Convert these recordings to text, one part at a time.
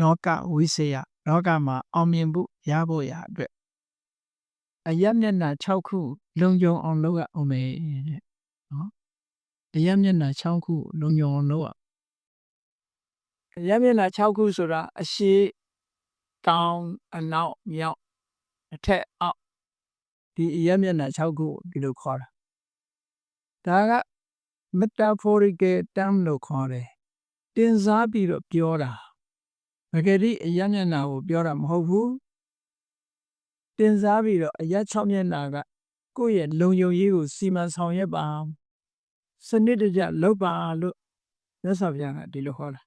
လောကဝိစေယလောကမှာအောင်မြင်ဖို့ရဖို့ရအတွက်အယမျက်နှာ6ခုလုံခြုံအောင်လုပ်ရအောင်မယ်တဲ့နော်အယမျက်နှာ6ခုလုံခြုံအောင်လုပ်ရအယမျက်နှာ6ခုဆိုတာအရှိတောင်အနောက်မြောက်အထက်အောက်ဒီအယမျက်နှာ6ခုဒီလိုခေါ်တာဒါက metaphorical term လို့ခေါ်တယ်တင်စားပြီးတော့ပြောတာ တကယ်ဒီအယမျက်နှာကိုပြောတာမဟုတ်ဘူးတင်စားပြီးတော့အယ6မျက်နှာကကိုယ့်ရဲ့လုံယုံရေးကိုစီမံဆောင်ရွက်ပါစနစ်တကျလုပ်ပါလို့မြတ်စွာဘုရားကဒီလိုဟောတာ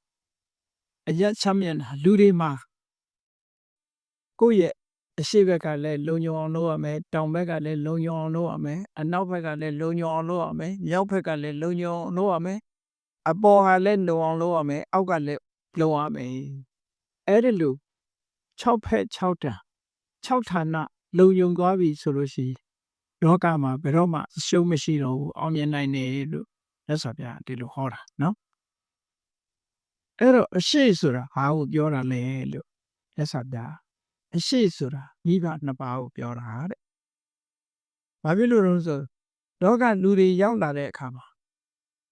အယ6မျက်နှာလူတွေမှာကိုယ့်ရဲ့အရှိဘက်ကလည်းလုံညုံအောင်လုပ်ရမယ်တောင်ဘက်ကလည်းလုံညုံအောင်လုပ်ရမယ်အနောက်ဘက်ကလည်းလုံညုံအောင်လုပ်ရမယ်မြောက်ဘက်ကလည်းလုံညုံအောင်လုပ်ရမယ်အပေါ်ကလည်းလုံအောင်လုပ်ရမယ်အောက်ကလည်းလုံရမယ် အဲ့ဒီလို6ဖက်6တန်6ဌာနလုံယုံသွားပြီဆိုလို့ရှိရင်လောကမှာဘယ်တော့မှအရှုံးမရှိတော့ဘူးအောင်မြင်နိုင်တယ်လို့လက်စွာပြဒီလိုဟောတာနော်အဲ့တော့အရှိဆိုတာဘာကိုပြောတာလဲလို့လက်စွာပြအရှိဆိုတာမိဘနှစ်ပါးကိုပြောတာတဲ့ဘာဖြစ်လို့လဲဆိုလောကလူတွေရောက်လာတဲ့အခါမှာ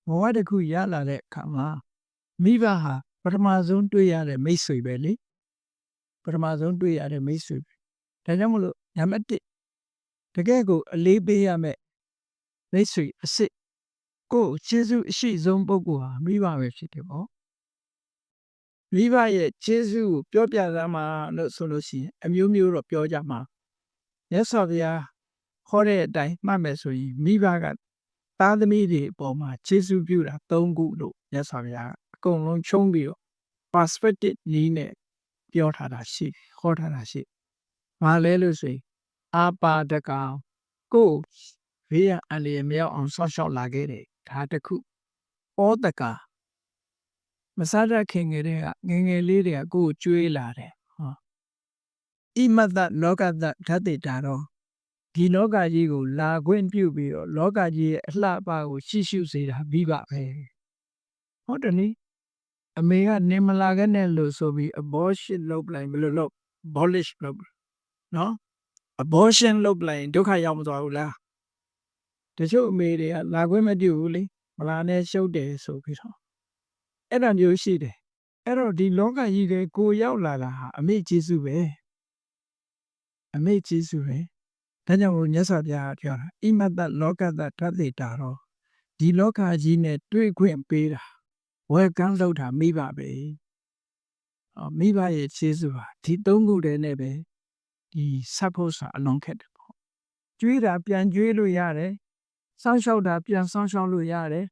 ဘဝတစ်ခုရလာတဲ့အခါမှာမိဘဟာ ပထမဆုံးတွေ့ရတဲ့မိတ်ဆွေပဲလေပထမဆုံးတွေ့ရတဲ့မိတ်ဆွေပဲဒါကြောင့်မလို့နံပါတ်1တကယ်ကိုအလေးပေးရမယ်မိတ်ဆွေအစ်စ်ကိုယ်ကျေးဇူးအရှိဆုံးပုဂ္ဂိုလ်ဟာမိဘပဲဖြစ်တယ်ပေါ့မိဘရဲ့ကျေးဇူးကိုပြောပြသမှာလို့ဆိုလို့ရှိရင်အမျိုးမျိုးတော့ပြောကြမှာမြတ်စွာဘုရားဟောတဲ့အတိုင်းမှတ်မယ်ဆိုရင်မိဘကသားသမီးတွေအပေါ်မှာကျေးဇူးပြုတာ၃ခုလို့မြတ်စွာဘုရားအ ကုန်လုံးချုံးပြီးတော့ perspective နည်းနဲ့ပြောထားတာရှိဟောထားတာရှိဘာလဲလို့ဆိုရင်အာပါဒကကိုယ်ဘေးရန်အန္တရာယ်မရောက်အောင်ဆောက်ရှောက်လာခဲ့တယ်ဒါတစ်ခုဩတကမစားတတ်ခင်ကလေးကငယ်ငယ်လေးတွေကကိုယ်ကိုကျွေးလာတယ်ဟောဣမတ္တလောကတ္တဓာတိတာတော့ဒီလောကကြီးကိုလာခွင့်ပြုပြီးတော့လောကကြီးရဲ့အလှပကိုရှိရှုစေတာမိဘပဲဟုတ်တယ်နိ အမေကနေမလာခဲ့နဲ့လို့ဆိုပြီး abortion လုပ်လိုက်ဘယ်လိုလုပ် abolish လုပ်နော် abortion လုပ်လိုက်ရင်ဒုက္ခရောက်မသွားဘူးလားတချို့အမေတွေကလာခွင့်မပြုဘူးလေမလာနဲ့ရှုပ်တယ်ဆိုပြီးတော့အဲ့ဒါမျိုးရှိတယ်အဲ့တော့ဒီလောကကြီးတွေကိုရောက်လာတာဟာအမေကျေးဇူးပဲအမေကျေးဇူးပဲဒါကြောင့်မို့မြတ်စွာဘုရားပြောတာဣမတ္တလောကတ္တဓာတိတာတော့ဒီလောကကြီးနဲ့တွေ့ခွင့်ပေးတာ ဝယ်ကန်းလောက်တာမိဘပဲအော်မိဘရဲ့ကျေးဇူးဟာဒီသုံးခုတည်းနဲ့ပဲဒီဆက်ဖို့ဆိုအလွန်ခက်တယ်ပေါ့ကျွေးတာပြန်ကျွေးလို့ရတယ်စောင်းရှောက်တာပြန်စောင်းရှောက်လို့ရတယ်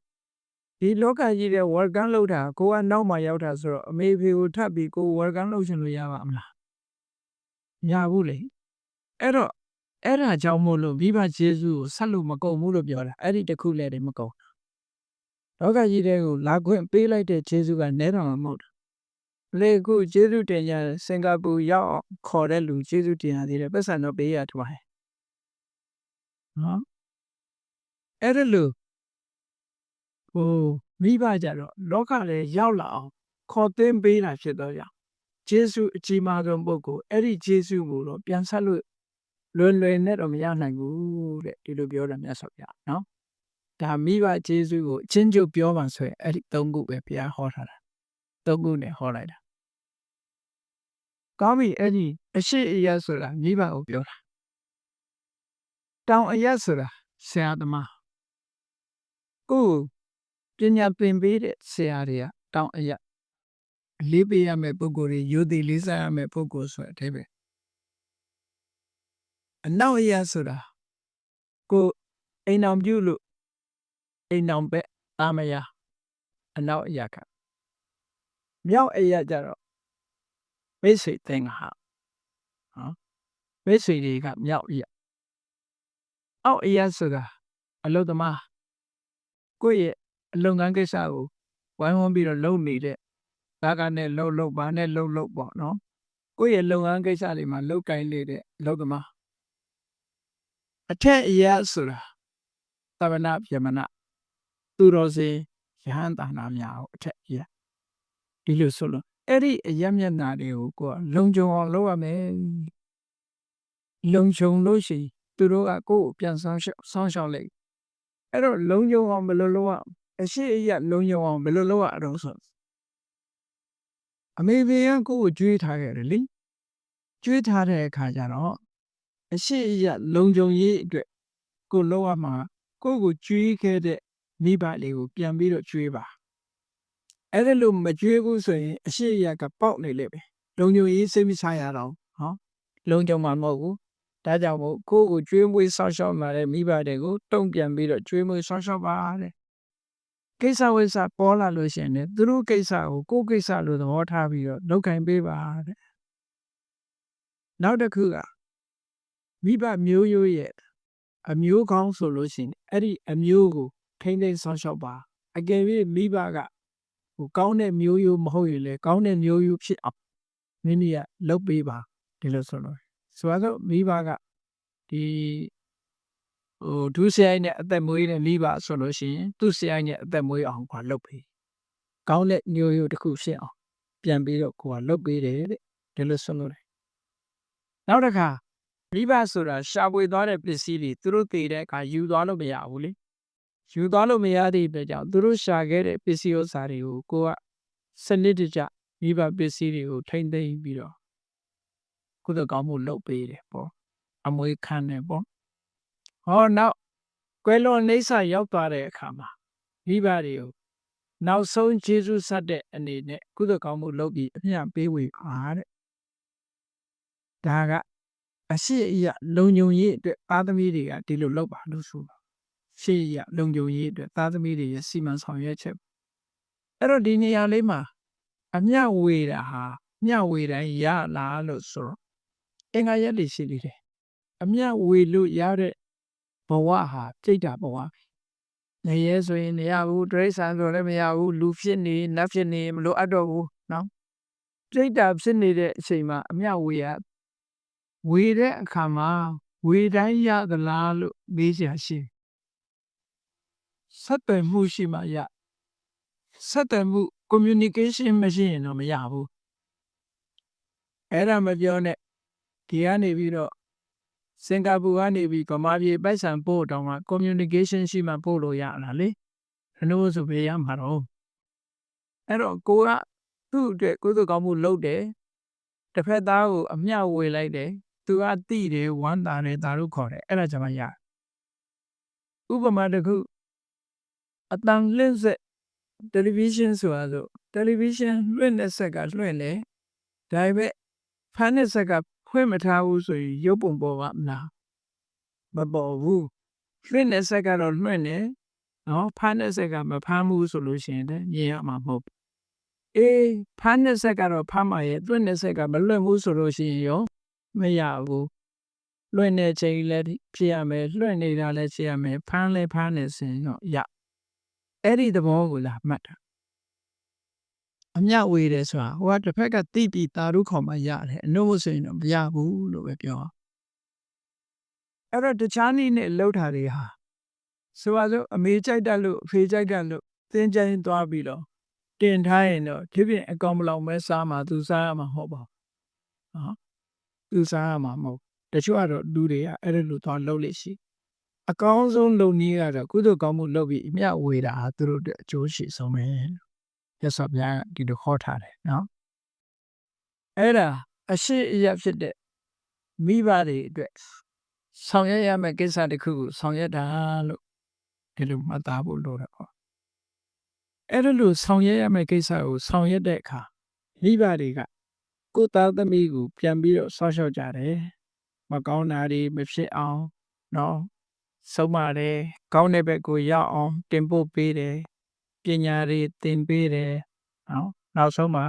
ဒီလောကကြီးတဲ့ဝယ်ကန်းလောက်တာကိုကနောက်မှရောက်တာဆိုတော့အမေဖေကိုထပ်ပြီးကိုဝယ်ကန်းလောက်ရှင်လို့ရပါမလားမရဘူးလေအဲ့တော့အဲ့ဒါကြောင့်မို့လို့မိဘကျေးဇူးကိုဆက်လို့မကုန်ဘူးလို့ပြောတာအဲ့ဒီတခုလည်းတည်းမကုန် လောကကြီးတဲ့ကိုလာခွင့်ပေးလိုက်တဲ့ကျေးဇူးကနဲတော်မှာမဟုတ်တာလေခုကျေးဇူးတင်ကြစင်ကာပူရောက်အောင်ခေါ်တဲ့လူကျေးဇူးတင်ရသေးတယ်ပတ်စံတော့ပေးရထမဟဲ့နော်အဲ့ဒါလို့ဟိုမိဘကြတော့လောကလည်းရောက်လာအောင်ခေါ်သွင်းပေးတာဖြစ်တော့ကြောင့်ဂျေစုအကြီးမားဆုံးပုဂ္ဂိုလ်အဲ့ဒီဂျေစုကိုတော့ပြန်ဆက်လို့လွယ်လွယ်နဲ့တော့မရနိုင်ဘူးတဲ့ဒီလိုပြောတာမြတ်စွာဘုရားနော် ဒါမိဘဂျေစုကိုအချင်းချုပ်ပြောမှဆိုရင်အဲ့ဒီသုံးခုပဲဘုရားဟောထားတာသုံးခုနဲ့ဟောလိုက်တာကောင်းပြီအဲ့ဒီအရှိအယဆိုတာမိဘကိုပြောတာတောင်အယဆိုတာဆရာသမားကိုပညာသင်ပေးတဲ့ဆရာတွေကတောင်အယအလေးပေးရမယ့်ပုဂ္ဂိုလ်တွေယုံတည်လေးစားရမယ့်ပုဂ္ဂိုလ်ဆိုတဲ့အဓိပ္ပာယ်အနောက်အယဆိုတာကိုအိမ်အောင်ပြုလို့ အိမ်အောင်ပဲအာမယာအနောက်အယကမြောက်အယကြတော့မိတ်ဆွေသင်္ဃာနော်မိတ်ဆွေတွေကမြောက်အယအောက်အယဆိုတာအလုသမားကိုယ့်ရဲ့အလုပ်ငန်းကိစ္စကိုဝိုင်းဝန်းပြီးတော့လုပ်နေတဲ့ဘာကနဲ့လှုပ်လှုပ်ဘာနဲ့လှုပ်လှုပ်ပေါ့နော်ကိုယ့်ရဲ့လုပ်ငန်းကိစ္စတွေမှာလုပ်ကိုင်းနေတဲ့အလုပ်သမားအထက်အရာဆိုတာသမဏဗြဟ္မဏ သူတော်စင်ယဟန်တာနာများကိုအထက်အရာဒီလိုဆိုလို့အဲ့ဒီအယက်မျက်နာတွေကိုကိုယ်ကလုံခြုံအောင်လုပ်ရမယ်လုံခြုံလို့ရှိရင်သူတို့ကကိုယ့်ကိုပြန်ဆောင်ရှောက်ဆောင်ရှောက်လိုက်အဲ့တော့လုံခြုံအောင်ဘယ်လိုလုပ်ရအရှိအယက်လုံခြုံအောင်ဘယ်လိုလုပ်ရအောင်ဆိုအမေဖေကကိုယ့်ကိုကြွေးထားခဲ့တယ်လေကြွေးထားတဲ့အခါကျတော့အရှိအယက်လုံခြုံရေးအတွက်ကိုယ်လုပ်ရမှာကိုယ့်ကိုကြွေးခဲ့တဲ့ မိဘလေးကိုပြန်ပြီးတော့ကြွေးပါအဲ့ဒါလို့မကြွေးဘူးဆိုရင်အရှိအယက်ကပေါက်နေလိမ့်မယ်လုံခြုံရေးစိတ်မချရတော့ဟောလုံခြုံမှာမဟုတ်ဘူးဒါကြောင့်မို့ကိုယ့်ကိုကြွေးမွေးဆောက်ရှောက်လာတဲ့မိဘတွေကိုတုံ့ပြန်ပြီးတော့ကြွေးမွေးဆောက်ရှောက်ပါတဲ့ကိစ္စဝိစ္စပေါ်လာလို့ရှိရင်လည်းသူတို့ကိစ္စကိုကိုယ့်ကိစ္စလို့သဘောထားပြီးတော့လုပ်ကင်ပေးပါတဲ့နောက်တစ်ခုကမိဘမျိုးရိုးရဲ့အမျိုးကောင်းဆိုလို့ရှိရင်အဲ့ဒီအမျိုးကို ထိမ့်သိမ်းဆောက်ရှောက်ပါအကယ်၍မိဘကဟိုကောင်းတဲ့မျိုးရိုးမဟုတ်ရင်လည်းကောင်းတဲ့မျိုးရိုးဖြစ်အောင်မိမိကလုပ်ပေးပါဒီလိုဆိုလို့ဆိုတော့မိဘကဒီဟိုဒုစရိုက်နဲ့အသက်မွေးတဲ့မိဘဆိုလို့ရှိရင်သူ့စရိုက်နဲ့အသက်မွေးအောင်ကွာလုပ်ပေးကောင်းတဲ့မျိုးရိုးတစ်ခုဖြစ်အောင်ပြန်ပြီးတော့ကိုကလုပ်ပေးတယ်တဲ့ဒီလိုဆိုလို့တယ်နောက်တစ်ခါမိဘဆိုတာရှာဖွေသွားတဲ့ပစ္စည်းတွေသူတို့တည်တဲ့အခါယူသွားလို့မရဘူးလေ ယူသွားလို့မရတဲ့အတွက်ကြောင့်သူတို့ရှာခဲ့တဲ့ပစ္စည်းဥစ္စာတွေကိုကိုကစနစ်တကျမိဘပစ္စည်းတွေကိုထိမ့်သိမ်းပြီးတော့ကုသကောင်းမှုလုပ်ပေးတယ်ပေါ့အမွေခံတယ်ပေါ့ဟောနောက်ကွယ်လွန်နေဆာရောက်သွားတဲ့အခါမှာမိဘတွေကိုနောက်ဆုံးဂျေဇုဆက်တဲ့အနေနဲ့ကုသကောင်းမှုလုပ်ပြီးအမျှပေးဝေပါတဲ့ဒါကအရှိအယလုံညုံရေးအတွက်သားသမီးတွေကဒီလိုလုပ်ပါလို့ဆိုတာ ရှေ့ရလုံညုံရေးအတွက်သားသမီးတွေရဲ့စီမံဆောင်ရွက်ချက်အဲ့တော့ဒီနေရာလေးမှာအမျှဝေတာဟာမျှဝေတိုင်းရလားလို့ဆိုတော့အင်္ဂါရက်တွေရှိနေတယ်အမျှဝေလို့ရတဲ့ဘဝဟာပြိတ္တာဘဝနေရဲဆိုရင်မရဘူးတရိษံဆိုလည်းမရဘူးလူဖြစ်နေနတ်ဖြစ်နေမလို့အပ်တော့ဘူးနော်ပြိတ္တာဖြစ်နေတဲ့အချိန်မှာအမျှဝေရဝေတဲ့အခါမှာဝေတိုင်းရသလားလို့မေးကြရှိ ဆက်သွယ်မှုရှိမှရဆက်သွယ်မှု communication မရှိရင်တော့မရဘူးအဲ့ဒါမပြောနဲ့ဒီကနေပြီးတော့စင်ကာပူကနေပြီးဗမာပြည်ပိုက်ဆံပို့တော့မှ communication ရှိမှပို့လို့ရလားလေအနိုးဆိုပေးရမှာတော့အဲ့တော့ကိုကသူ့အတွက်ကိုယ်သူကောင်းမှုလုပ်တယ်တစ်ဖက်သားကိုအမျှဝေလိုက်တယ်သူကတိတယ်ဝမ်းသာတယ်ဒါတို့ခေါ်တယ်အဲ့ဒါကြောင့်ရဥပမာတစ်ခု အတန်လင်းဆက်တယ်လီဗီရှင်းဆိုတာဆိုတယ်လီဗီရှင်းလွှင့်တဲ့ဆက်ကလွှင့်တယ်ဒါပေမဲ့ဖမ်းတဲ့ဆက်ကဖွင့်မထားဘူးဆိုရင်ရုပ်ပုံပေါ်ပါမလားမပေါ်ဘူးလွှင့်တဲ့ဆက်ကတော့လွှင့်တယ်နော်ဖမ်းတဲ့ဆက်ကမဖမ်းဘူးဆိုလို့ရှိရင်လည်းမြင်ရမှာမဟုတ်ဘူးအေးဖမ်းတဲ့ဆက်ကတော့ဖမ်းပါရဲ့လွှင့်တဲ့ဆက်ကမလွှင့်ဘူးဆိုလို့ရှိရင်ရောမရဘူးလွှင့်တဲ့ချိန်လည်းဖြစ်ရမယ်လွှင့်နေတာလည်းဖြစ်ရမယ်ဖမ်းလည်းဖမ်းနေစင်တော့ရ အဲ့ဒီသဘောကိုလာမှတ်တာအမျှဝေတယ်ဆိုတာဟိုကတစ်ဖက်ကတိပြီးတာရုခေါ်မှရတယ်အနှုတ်မဆိုရင်တော့မရဘူးလို့ပဲပြောအဲ့တော့တခြားနည်းနဲ့လှုပ်တာတွေဟာဆိုပါစို့အမေကြိုက်တတ်လို့အဖေကြိုက်တတ်လို့သင်ချိုင်းသွားပြီးတော့တင်ထားရင်တော့ဒီပြင်အကောင်မလောင်မဲစားမှာသူစားရမှာဟုတ်ပါဘူးသူစားရမှာမဟုတ်တချို့ကတော့လူတွေကအဲ့လိုသွားလှုပ်လိမ့်ရှိ အကောင်းဆုံးလုပ်နည်းကတော့ကုသိုလ်ကောင်းမှုလုပ်ပြီးအမြတ်ဝေတာသူတို့အတွက်အကျိုးရှိဆုံးပဲရသော်ဗျာဒီလိုခေါ်ထားတယ်နော်အဲ့ဒါအရှိအယဖြစ်တဲ့မိဘတွေအတွက်ဆောင်ရွက်ရမယ့်ကိစ္စတစ်ခုကိုဆောင်ရွက်တာလို့ဒီလိုမှတ်သားဖို့လိုတယ်ပေါ့အဲ့လိုဆောင်ရွက်ရမယ့်ကိစ္စကိုဆောင်ရွက်တဲ့အခါမိဘတွေကကိုသားသမီးကိုပြန်ပြီးတော့ဆောက်ရှောက်ကြတယ်မကောင်းတာတွေမဖြစ်အောင်နော် ဆုံးပါတယ်ကောင်းတဲ့ဘက်ကိုရောက်အောင်တင်ပို့ပေးတယ်ပညာတွေသင်ပေးတယ်နော်နောက်ဆုံးမှာ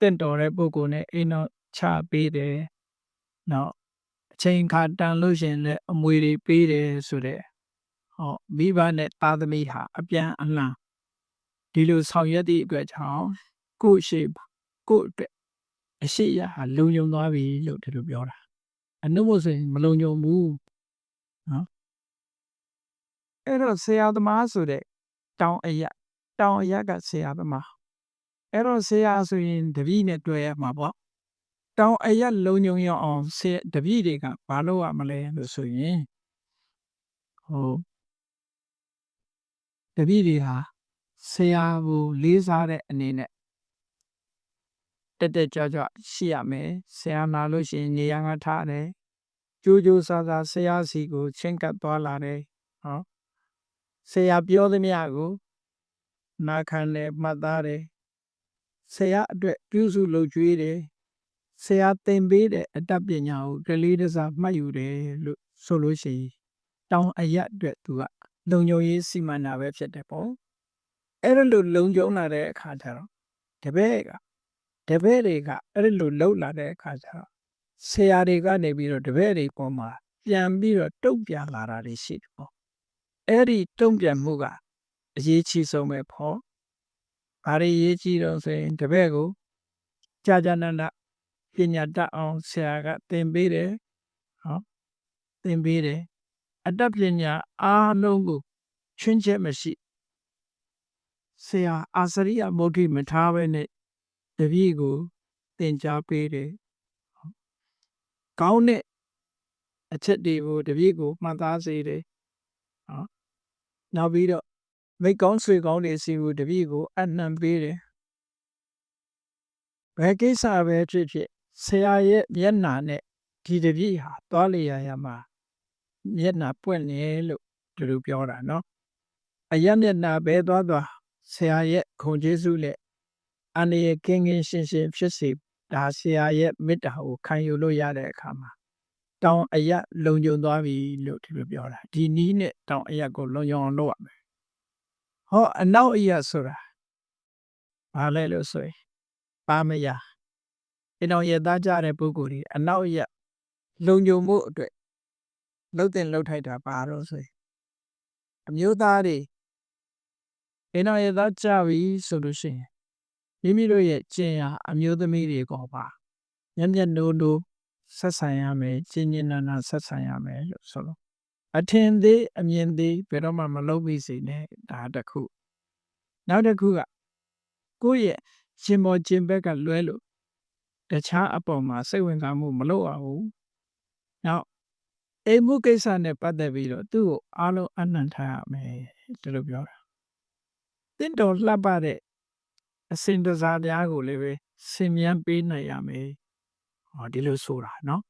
တင့်တော်တဲ့ပုဂ္ဂိုလ်နဲ့အိမ်တော်ချပေးတယ်နော်အချိန်ခါတန်လို့ရှင်လည်းအမွေတွေပေးတယ်ဆိုတဲ့ဟောမိဘနဲ့သားသမီးဟာအပြန်အလှန်ဒီလိုဆောင်ရွက်သည့်အတွက်ကြောင့်ကိုယ့်ရှိကိုယ့်အတွက်အရှိရဟာလုံုံသွားပြီလို့ဒီလိုပြောတာအနုမို့ဆိုရင်မလုံုံဘူးနော် အဲ့တော့ဆရာသမားဆိုတဲ့တောင်အရတောင်အရကဆရာသမားအဲ့တော့ဆရာဆိုရင်တပည့်နဲ့တွေ့ရမှာပေါ့တောင်အရက်လုံညုံရအောင်ဆရာတပည့်တွေကဘာလုပ်ရမလဲလို့ဆိုရင်ဟိုတပည့်တွေဟာဆရာကိုလေးစားတဲ့အနေနဲ့တက်တက်ကြွကြွရှိရမယ်ဆရာလာလို့ရှိရင်နေရာကထားတယ်ကြိုးကြိုးစားစားဆရာစီကိုချင်းကပ်သွားလာတယ်ဟော ဆရာပြောသမျှကိုနာခံတယ်မှတ်သားတယ်ဆရာအတွက်ပြုစုလုပ်ကြွေးတယ်ဆရာသင်ပေးတဲ့အတတ်ပညာကိုကလေးတစားမှတ်ယူတယ်လို့ဆိုလို့ရှိရင်တောင်အရက်အတွက်သူကလုံခြုံရေးစီမံတာပဲဖြစ်တယ်ပေါ့အဲ့ဒါလို့လုံခြုံလာတဲ့အခါကျတော့တပည့်ကတပည့်တွေကအဲ့ဒါလို့လှုပ်လာတဲ့အခါကျတော့ဆရာတွေကနေပြီးတော့တပည့်တွေပေါ်မှာပြန်ပြီးတော့တုံ့ပြန်လာတာတွေရှိတယ်ပေါ့ အဲ့ဒီတုံ့ပြန်မှုကအရေးကြီးဆုံးပဲပေါ့ဘာတွေရေးကြီးတော့ဆိုရင်တပည့်ကိုကြာကြာနာနာပညာတတ်အောင်ဆရာကသင်ပေးတယ်ဟောသင်ပေးတယ်အတတ်ပညာအားလုံးကိုချွင်းချက်မရှိဆရာအာစရိယမုဒ္ဓိမထားပဲနဲ့တပည့်ကိုသင်ကြားပေးတယ်ကောင်းတဲ့အချက်တွေကိုတပည့်ကိုမှတ်သားစေတယ်ဟော နောက်ပြီးတော့မိတ်ကောင်းဆွေကောင်းတွေစီကိုတပည့်ကိုအနှံပေးတယ်ဘယ်ကိစ္စပဲဖြစ်ဖြစ်ဆရာရဲ့မျက်နာနဲ့ဒီတပည့်ဟာသွားလေရရမှာမျက်နာပွင့်နေလို့သူတို့ပြောတာနော်အယက်မျက်နာပဲသွားသွားဆရာရဲ့ခုံကျေးဇူးနဲ့အနေရကင်းကင်းရှင်းရှင်းဖြစ်စေဒါဆရာရဲ့မေတ္တာကိုခံယူလို့ရတဲ့အခါမှာ တောင်အရက်လုံခြုံသွားပြီလို့ဒီလိုပြောတာဒီနီးနဲ့တောင်အရက်ကိုလုံခြုံအောင်လုပ်ရမယ်ဟောအနောက်အရက်ဆိုတာဘာလဲလို့ဆိုရင်ပါမရအနောက်ရက်သားကြတဲ့ပုဂ္ဂိုလ်တွေအနောက်ရက်လုံခြုံမှုအတွက်လှုပ်တင်လှုပ်ထိုက်တာပါတော့ဆိုရင်အမျိုးသားတွေအနောက်ရက်သားကြပြီဆိုလို့ရှိရင်မိမိတို့ရဲ့ကျင်ရာအမျိုးသမီးတွေကောပါမျက်မျက်နိုးနိုး ဆက်ဆံရမယ်ကျင်ကျင်နာနာဆက်ဆံရမယ်လို့ဆိုလို့အထင်သေးအမြင်သေးဘယ်တော့မှမလုပ်မိစေနဲ့ဒါတစ်ခုနောက်တစ်ခုကကိုယ့်ရဲ့ရှင်မောကျင်ဘက်ကလွဲလို့တခြားအပေါ်မှာစိတ်ဝင်စားမှုမလုပ်အောင်ဘူးနောက်အိမ်မှုကိစ္စနဲ့ပတ်သက်ပြီးတော့သူ့ကိုအားလုံးအနံ့ထားရမယ်ဒီလိုပြောတာတင့်တော်လှပတဲ့အစင်တစားတရားကိုလည်းပဲဆင်မြန်းပေးနိုင်ရမယ် ဟောဒီလိုဆိုတာနော်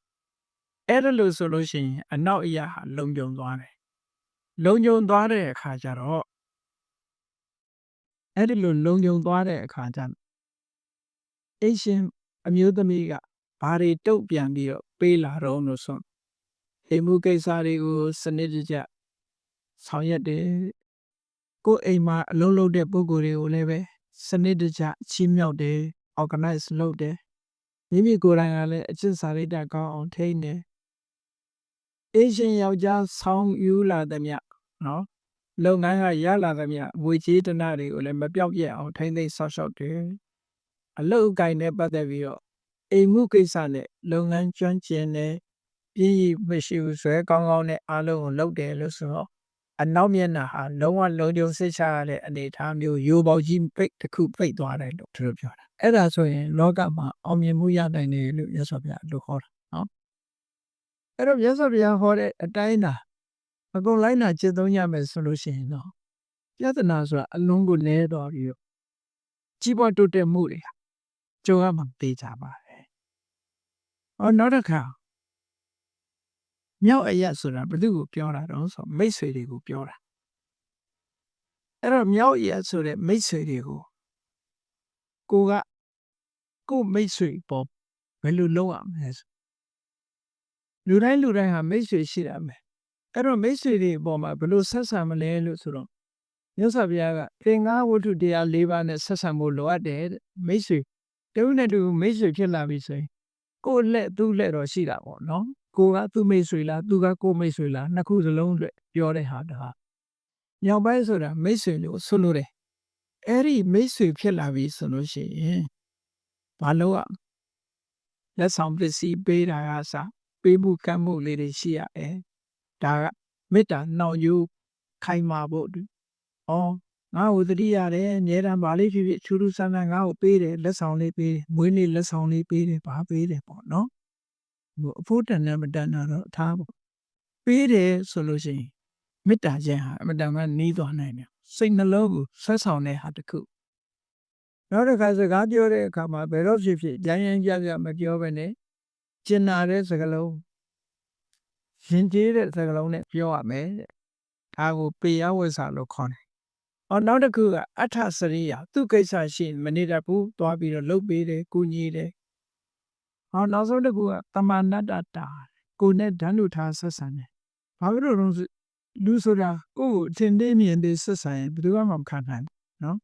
အဲ့ဒါလို့ဆိုလို့ရှိရင်အနောက်အရာဟာလုံခြုံသွားတယ်လုံခြုံသွားတဲ့အခါကျတော့အဲ့ဒီလိုလုံခြုံသွားတဲ့အခါကျအိရှင်အမျိုးသမီးကဘာတွေတုတ်ပြန်ပြီးတော့ပေးလာတော့လို့ဆိုအိမ်မှုကိစ္စတွေကိုစနစ်တကျဆောင်ရွက်တယ်ကိုယ်အိမ်မှာအလုံးလုံးတဲ့ပုံကိုယ်တွေကိုလည်းပဲစနစ်တကျချီးမြှောက်တယ် organize လုပ်တယ် မိမိကိုယ်တိုင်ကလည်းအကျင့်စာရိတ္တကောင်းအောင်ထိန်းတယ်အေရှင်ယောက်ျားဆောင်းယူလာသည်မြနော်လုပ်ငန်းကရလာသည်မြဝေချေးတနာတွေကိုလည်းမပြောက်ပြက်အောင်ထိန်းသိမ်းဆောက်ရှောက်တယ်အလုပ်အကိုင်နဲ့ပတ်သက်ပြီးတော့အိမ်မှုကိစ္စနဲ့လုပ်ငန်းကျွမ်းကျင်တယ်ပြည့်ရမရှိဘူးဆွဲကောင်းကောင်းနဲ့အားလုံးကိုလုပ်တယ်လို့ဆိုတော့ အနောက်မျက်နှာဟာလုံးဝလုံးကျုံစိတ်ချရတဲ့အနေအထားမျိုးရိုးပေါကြီးပိတ်တစ်ခုပိတ်သွားတယ်လို့သူတို့ပြောတာအဲ့ဒါဆိုရင်လောကမှာအောင်မြင်မှုရနိုင်တယ်လို့မြတ်စွာဘုရားလို့ခေါ်တာနော်အဲ့တော့မြတ်စွာဘုရားဟောတဲ့အတိုင်းသာအကုန်လိုက်နာကျင့်သုံးရမယ်ဆိုလို့ရှိရင်တော့ပြဿနာဆိုတာအလုံးကိုလဲတော့ပြီးတော့ကြီးပွားတိုးတက်မှုတွေကြုံရမှာပေးကြပါတယ်။အော်နောက်တစ်ခါ မြောက်အရက်ဆိုတာဘယ်သူကိုပြောတာတော့ဆိုမိတ်ဆွေတွေကိုပြောတာအဲ့တော့မြောက်အရက်ဆိုတဲ့မိတ်ဆွေတွေကိုကိုကကိုမိတ်ဆွေပေါ်ဘယ်လိုလုပ်ရမလဲဆိုလူတိုင်းလူတိုင်းဟာမိတ်ဆွေရှိရမယ်အဲ့တော့မိတ်ဆွေတွေအပေါ်မှာဘယ်လိုဆက်ဆံမလဲလို့ဆိုတော့မြတ်စွာဘုရားကသင်္ဃဝတ္ထုတရား၄ပါးနဲ့ဆက်ဆံဖို့လိုအပ်တယ်မိတ်ဆွေတဦးနဲ့တူမိတ်ဆွေဖြစ်လာပြီဆိုရင်ကိုယ်လက်သူ့လက်တော့ရှိတာပေါ့နော် ကိုကသူ့မိတ်ဆွေလားသူကကိုမိတ်ဆွေလားနှစ်ခုစလုံးအတွက်ပြောတဲ့ဟာတဟာညောင်ပိုင်းဆိုတာမိတ်ဆွေလို့ဆိုလိုတယ်အဲ့ဒီမိတ်ဆွေဖြစ်လာပြီဆိုလို့ရှိရင်ဘာလို့อ่ะလက်ဆောင်ပစ္စည်းပေးတာကစပေးမှုကမ်းမှုလေးတွေရှိရတယ်ဒါကမေတ္တာနှောင့်ယှခိုင်မာဖို့ဩငါ့ကိုတတိရတယ်အမြဲတမ်းဗာလေးဖြစ်ဖြစ်ချူထူးဆန်းဆန်းငါ့ကိုပေးတယ်လက်ဆောင်လေးပေးတယ်မွေးနေ့လက်ဆောင်လေးပေးတယ်ဗာပေးတယ်ပေါ့နော် ဟိုအဖို့တန်နဲ့မတန်တာတော့အထားပေါ့ပေးတယ်ဆိုလို့ရှိရင်မေတ္တာခြင်းဟာအမတန်မှနီးသွားနိုင်တယ်စိတ်နှလုံးကိုဆွဲဆောင်တဲ့ဟာတစ်ခုနောက်တစ်ခါစကားပြောတဲ့အခါမှာဘယ်တော့ဖြစ်ဖြစ်ကြမ်းကြမ်းကြကြမပြောဘဲနဲ့ကျင်နာတဲ့စကားလုံးရင်ကျေးတဲ့စကားလုံးနဲ့ပြောရမယ်တဲ့ဒါကိုပေယဝိဇ္ဇာလို့ခေါ်တယ်။အော်နောက်တစ်ခုကအထစရိယသူ့ကိစ္စရှိရင်မနေတတ်ဘူးသွားပြီးတော့လှုပ်ပေးတယ်ကုညီတယ်။ အော်နောက်ဆုံးတစ်ခုကတမဏတ္တတာကိုယ်နဲ့ဓာတ်လူထားဆက်ဆံတယ်။ဘာဖြစ်လို့လဲဆိုလူဆိုတာကိုယ့်ကိုအထင်သေးမြင်သေးဆက်ဆံရင်ဘယ်သူမှမခံနိုင်ဘူးနော်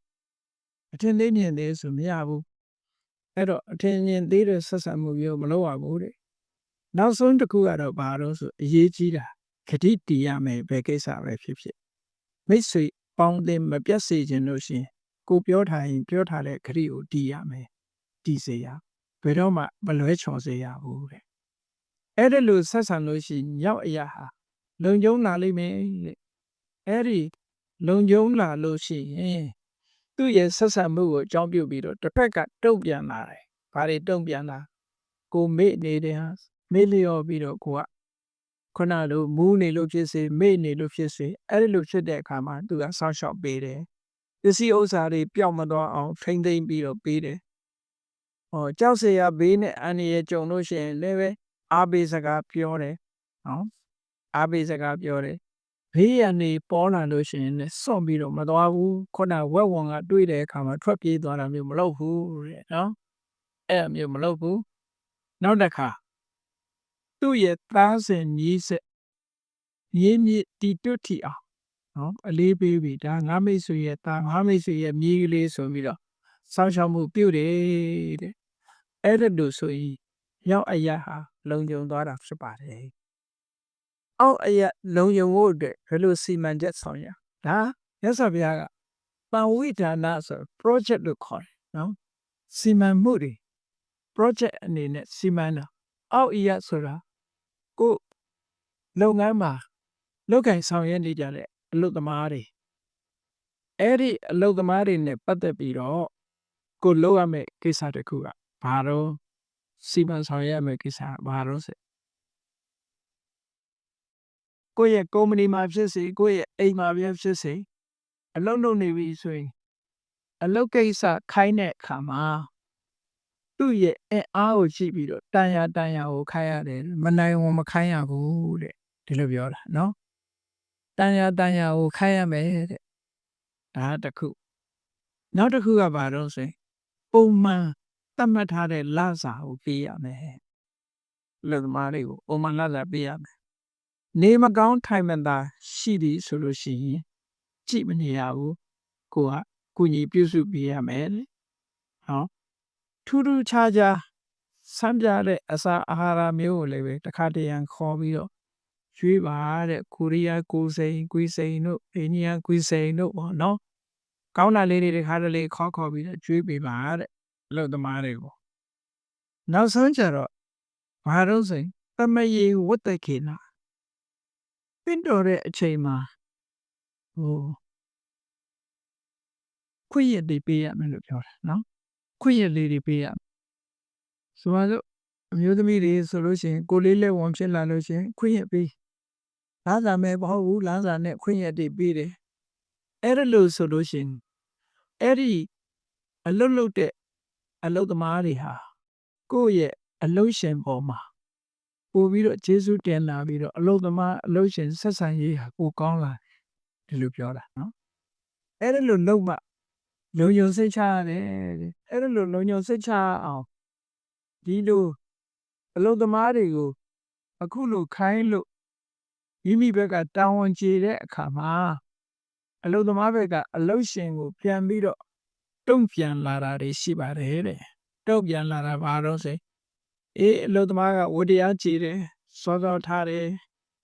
။အထင်သေးမြင်သေးဆိုမရဘူး။အဲ့တော့အထင်မြင်သေးတဲ့ဆက်ဆံမှုမျိုးမလုပ်ရဘူးတဲ့။နောက်ဆုံးတစ်ခုကတော့ဘာလို့ဆိုအရေးကြီးတာခတိတည်ရမယ်ဘယ်ကိစ္စပဲဖြစ်ဖြစ်မိတ်ဆွေပေါင်းတင်မပြတ်စေခြင်းလို့ရှရင်ကိုပြောထားရင်ပြောထားတဲ့ခတိကိုတည်ရမယ်တည်စေရ ဘယ်တော့မှမလွဲချော်စေရဘူးတဲ့အဲ့ဒါလို့ဆက်ဆံလို့ရှိရင်ရောက်အရာဟာလုံကျုံလာလိမ့်မယ်တဲ့အဲ့ဒီလုံကျုံလာလို့ရှိရင်သူ့ရဲ့ဆက်ဆံမှုကိုအကြောင်းပြုပြီးတော့တစ်ဖက်ကတုံ့ပြန်လာတယ်ဘာတွေတုံ့ပြန်လာကိုမေ့နေတဲ့ဟာမေ့လျော့ပြီးတော့ကိုကခုနလိုမူးနေလို့ဖြစ်စေမေ့နေလို့ဖြစ်စေအဲ့ဒီလိုဖြစ်တဲ့အခါမှာသူကဆောင်းလျှောက်ပေးတယ်ပစ္စည်းဥစ္စာတွေပျောက်မသွားအောင်ထိမ့်သိမ့်ပြီးတော့ပေးတယ် ဟိုကြောက်စရာဘေးနဲ့အန္တရာယ်ကြုံလို့ရှိရင်လည်းပဲအားပေးစကားပြောတယ်နော်အားပေးစကားပြောတယ်ဘေးရန်နေပေါ်လာလို့ရှိရင်လည်းစွန့်ပြီးတော့မသွားဘူးခုနဝက်ဝန်ကတွေးတဲ့အခါမှာထွက်ပြေးသွားတာမျိုးမလုပ်ဘူးတဲ့နော်အဲ့မျိုးမလုပ်ဘူးနောက်တစ်ခါသူ့ရဲ့သားစဉ်ကြီးဆက်ရေးမြစ်တီတွတ်ထီအောင်နော်အလေးပေးပြီဒါငါမိတ်ဆွေရဲ့သားငါမိတ်ဆွေရဲ့မြေးကလေးဆိုပြီးတော့ စောင့်ရှောက်မှုပြုတယ်တဲ့အဲ့ဒါလို့ဆိုရင်ရောက်အရာဟာလုံခြုံသွားတာဖြစ်ပါတယ်အောက်အရာလုံခြုံဖို့အတွက်ဘယ်လိုစီမံချက်ဆောင်ရဒါရသော်ဘုရားကပံဝိဒါနဆို project လို့ခေါ်တယ်နော်စီမံမှုတွေ project အနေနဲ့စီမံတာအောက်အရာဆိုတာကိုလုပ်ငန်းမှာလုပ်ကင်ဆောင်ရွက်နေကြတဲ့အလုပ်သမားတွေအဲ့ဒီအလုပ်သမားတွေနဲ့ပတ်သက်ပြီးတော့ ကိုလုပ်ရမယ့်ကိစ္စတစ်ခုကဘာတော့စီမံဆောင်ရွက်ရမယ့်ကိစ္စကဘာတော့ဆိုကိုယ့်ရဲ့ကုမ္ပဏီမှာဖြစ်စေကိုယ့်ရဲ့အိမ်မှာပဲဖြစ်စေအလုပ်လုပ်နေပြီဆိုရင်အလုပ်ကိစ္စခိုင်းတဲ့အခါမှာသူ့ရဲ့အင်အားကိုကြည့်ပြီးတော့တန်ရာတန်ရာကိုခိုင်းရတယ်မနိုင်ဝန်မခိုင်းရဘူးတဲ့ဒီလိုပြောတာနော်တန်ရာတန်ရာကိုခိုင်းရမယ်တဲ့ဒါတစ်ခုနောက်တစ်ခုကဘာလို့ဆိုရင် ပုံမှန်သတ်မှတ်ထားတဲ့လစာကိုပေးရမယ်လူသမားတွေကိုပုံမှန်လစာပေးရမယ်နေမကောင်းထိုင်မသာရှိသည်ဆိုလို့ရှိရင်ကြည့်မနေရဘူးကိုကကုညီပြုစုပေးရမယ်နော်ထူးထူးခြားခြားစမ်းပြတဲ့အစာအာဟာရမျိုးကိုလည်းပဲတစ်ခါတရံခေါ်ပြီးတော့ရွေးပါတဲ့ကိုရီးယားကိုစိန်ကွီစိန်တို့အိန္ဒိယကွီစိန်တို့ပေါ့နော် ကောင်းတာလေးတွေတစ်ခါတလေခေါ်ခေါ်ပြီးတော့ကျွေးပေးပါတဲ့အလုပ်သမားတွေကိုနောက်ဆုံးကျတော့ဘာလို့ဆိုရင်တမယေဝတ္တခေနာပင့်တော်တဲ့အချိန်မှာဟိုခွင့်ရတွေပေးရမယ်လို့ပြောတာနော်ခွင့်ရလေးတွေပေးရဆိုပါစို့အမျိုးသမီးတွေဆိုလို့ရှိရင်ကိုလေးလက်ဝန်ဖြစ်လာလို့ရှိရင်ခွင့်ရပေးလမ်းစာမဲ့မဟုတ်ဘူးလမ်းစာနဲ့ခွင့်ရတွေပေးတယ် အဲ့ဒါလို့ဆိုလို့ရှိရင်အဲ့ဒီအလုတ်လုတ်တဲ့အလုတ်သမားတွေဟာကိုယ့်ရဲ့အလုတ်ရှင်ပေါ်မှာပို့ပြီးတော့ဂျေစုတင်လာပြီးတော့အလုတ်သမားအလုတ်ရှင်ဆက်ဆံရေးဟာကိုကောင်းလာတယ်ဒီလိုပြောတာနော်အဲ့ဒါလို့လုံးမလုံညုံစိတ်ချရတယ်တဲ့အဲ့ဒါလို့လုံညုံစိတ်ချအောင်ဒီလိုအလုံသမားတွေကိုအခုလိုခိုင်းလို့မိမိဘက်ကတာဝန်ကျေတဲ့အခါမှာ အလုံသမားဘက်ကအလုရှင်ကို ပြန်ပြီးတော့တုံ့ပြန်လာတာတွေရှိပါတယ်တဲ့တုံ့ပြန်လာတာဘာတော့ဆိုအေးအလုံသမားကဝတရားကြည်တယ်စောစောထားတယ်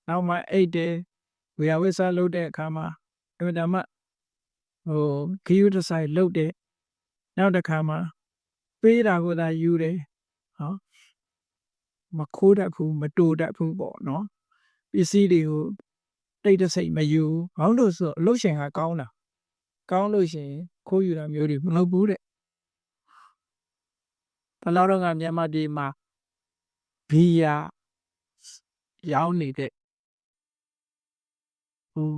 နောက်မှအိတ်တယ်ဝေယဝိဆာလုပ်တဲ့အခါမှာအမှန်တမ်းဟိုဂီယူတဆိုင်လုတ်တဲ့နောက်တစ်ခါမှာပေးတာကိုသာယူတယ်ဟောမခိုးတတ်ဘူးမတူတတ်ဘူးပေါ့နော်ပစ္စည်းတွေကို တိတ်တဆိတ်မယူဘာလို့လို့ဆိုအလုတ်ရှင်ကကောင်းတာကောင်းလို့ရှိရင်ခိုးယူတာမျိုးတွေမလုပ်ဘူးတဲ့ဘလောက်တော့ကမြန်မာပြည်မှာဘီယာရောင်းနေတဲ့ဟို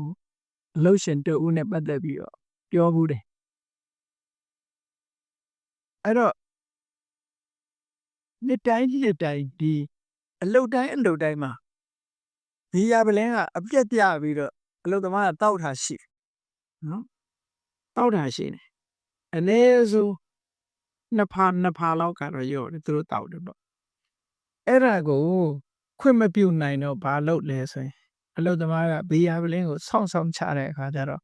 အလုတ်ရှင်တူဦးနဲ့ပတ်သက်ပြီးတော့ပြောဘူးတယ်အဲ့တော့နှစ်တိုင်းနှစ်တိုင်းဒီအလုတ်တိုင်းအလုတ်တိုင်းမှာ ဘီယာပလင်းကအပြက်ပြပြီးတော့အလုတ်သမားကတောက်တာရှိတယ်နော်တောက်တာရှိတယ်အနည်းဆုံးနှစ်ဖာနှစ်ဖာလောက်ကတော့ရော့တယ်သူတို့တောက်တယ်ပေါ့အဲ့ဒါကိုခွင့်မပြုနိုင်တော့ဘာလုပ်လဲဆိုရင်အလုတ်သမားကဘီယာပလင်းကိုဆောင်းဆောင်းချတဲ့အခါကျတော့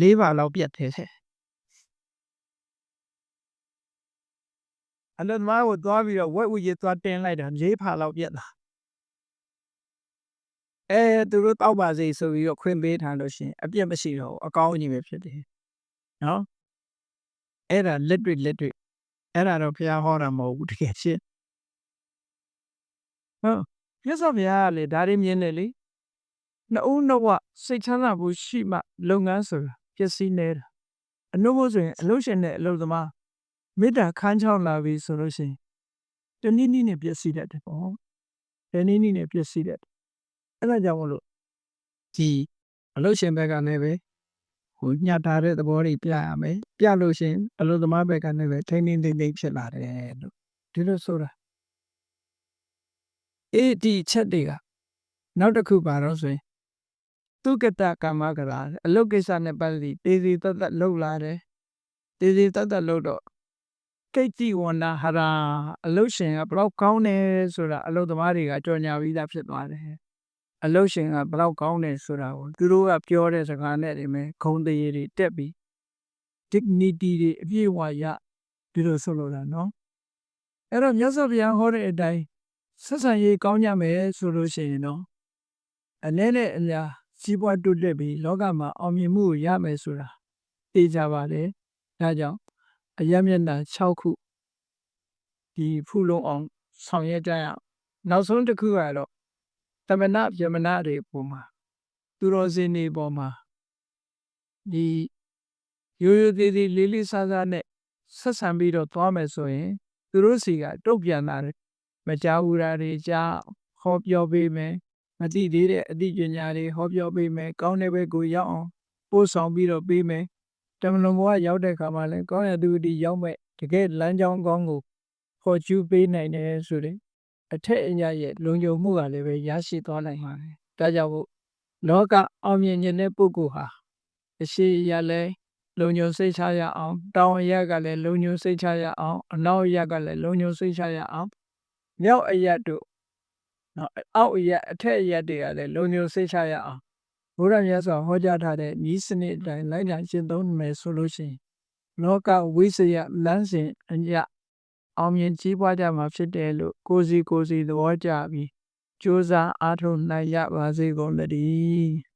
လေးပါလောက်ပြတ်သေးတယ်အလုတ်သမားကိုသွားပြီးတော့ဝက်ဝကြီးသွားတင်လိုက်တာလေးဖာလောက်ပြတ်တာ အဲသူတို့တောက်ပါစေဆိုပြီးတော့ခွင့်ပေးထားလို့ရှိရင်အပြတ်မရှိတော့ဘူးအကောင်းကြီးပဲဖြစ်တယ်နော်အဲ့ဒါလက်တွေ့လက်တွေ့အဲ့ဒါတော့ဘုရားဟောတာမဟုတ်ဘူးတကယ်ရှင်းဟုတ်ပြစ္ဆုတ်ဘုရားကလေဒါတွေမြင်တယ်လေနှစ်ဦးနှစ်ဝစိတ်ချမ်းသာဖို့ရှိမှလုပ်ငန်းဆိုတာပျက်စီးနေတာအနှုတ်ဖို့ဆိုရင်အလုပ်ရှင်နဲ့အလုပ်သမားမေတ္တာခန်းချောင်းလာပြီဆိုလို့ရှိရင်တနည်းနည်းနဲ့ပျက်စီးတတ်တယ်ပေါ့တနည်းနည်းနဲ့ပျက်စီးတတ်တယ် အဲ့ဒါကြောင့်မလို့ဒီအလုပ်ရှင်ဘက်ကလည်းပဲဟိုညှထားတဲ့သဘောတွေပြရမယ်ပြလို့ရှိရင်အလုပ်သမားဘက်ကလည်းပဲထိန်းထိန်းသိမ်းသိမ်းဖြစ်လာတယ်လို့ဒီလိုဆိုတာအေးဒီချက်တွေကနောက်တစ်ခုပါတော့ဆိုရင်သူကတကမ္မကရာအလုတ်ကိစ္စနဲ့ပတ်သက်ပြီးတေစီတတ်တတ်လှုပ်လာတယ်တေစီတတ်တတ်လှုပ်တော့ကိတ်ကြီးဝန္နာဟာရာအလုတ်ရှင်ကဘလောက်ကောင်းတယ်ဆိုတာအလုတ်သမားတွေကကြော်ညာပြီးသားဖြစ်သွားတယ် အလုတ်ရှင်ကဘလောက်ကောင်းတယ်ဆိုတာကိုသူတို့ကပြောတဲ့စကားနဲ့တည်းမဲ့ဂုံတရေတွေတက်ပြီး dignity တွေအပြည့်အဝရဒီလိုဆိုလိုတာနော်အဲ့တော့မြတ်စွာဘုရားဟောတဲ့အတိုင်းဆက်ဆံရေးကောင်းကြမယ်ဆိုလို့ရှိရင်တော့အနည်းနဲ့အများစီးပွားတိုးတက်ပြီးလောကမှာအောင်မြင်မှုကိုရမယ်ဆိုတာသိကြပါလေဒါကြောင့်အယမျက်နှာ6ခုဒီဖူလုံးအောင်ဆောင်ရွက်ကြရအောင်နောက်ဆုံးတစ်ခုကတော့ တမနာယမနာတွေပုံမှာသူတော်စင်တွေပေါ်မှာဒီရိုးရိုးသေးသေးလေးလေးစားစားနဲ့ဆက်ဆံပြီးတော့သွားမယ်ဆိုရင်သူတို့စီကတုတ်ပြန်လာတယ်မကြောက်ဘူးတာတွေကြားဟောပြောပေးမယ်မသိသေးတဲ့အသိပညာတွေဟောပြောပေးမယ်ကောင်းတဲ့ဘက်ကိုရောက်အောင်ပို့ဆောင်ပြီးတော့ပေးမယ်တမလွန်ဘဝရောက်တဲ့အခါမှာလည်းကောင်းရသူအတီရောက်မဲ့တကယ်လမ်းကြောင်းကောင်းကိုဖော်ကျူးပေးနိုင်တယ်ဆိုတဲ့ အထက်အညာရဲ့လုံခြုံမှုကလည်းပဲရရှိသွားနိုင်ပါတယ်ဒါကြောင့်မို့လောကအောင်မြင်ခြင်းတဲ့ပုဂ္ဂိုလ်ဟာအရှိရလဲလုံညုံစိတ်ချရအောင်တောင်ရက်ကလည်းလုံညုံစိတ်ချရအောင်အနောက်ရက်ကလည်းလုံညုံစိတ်ချရအောင်မြောက်အရက်တို့နော်အောက်အရက်အထက်အရက်တွေကလည်းလုံညုံစိတ်ချရအောင်ဘုရားမြတ်စွာဟောကြားထားတဲ့ဤစနစ်အတိုင်းလိုက်နာရှင်းသုံးမယ်ဆိုလို့ရှိရင်လောကဝိစယလမ်းစဉ်အည အောင်မြင်ကြီးပွားကြမှာဖြစ်တယ်လို့ကိုစီကိုစီသဘောကျပြီးကြိုးစားအားထုတ်နိုင်ရပါစေကုန်သတည်း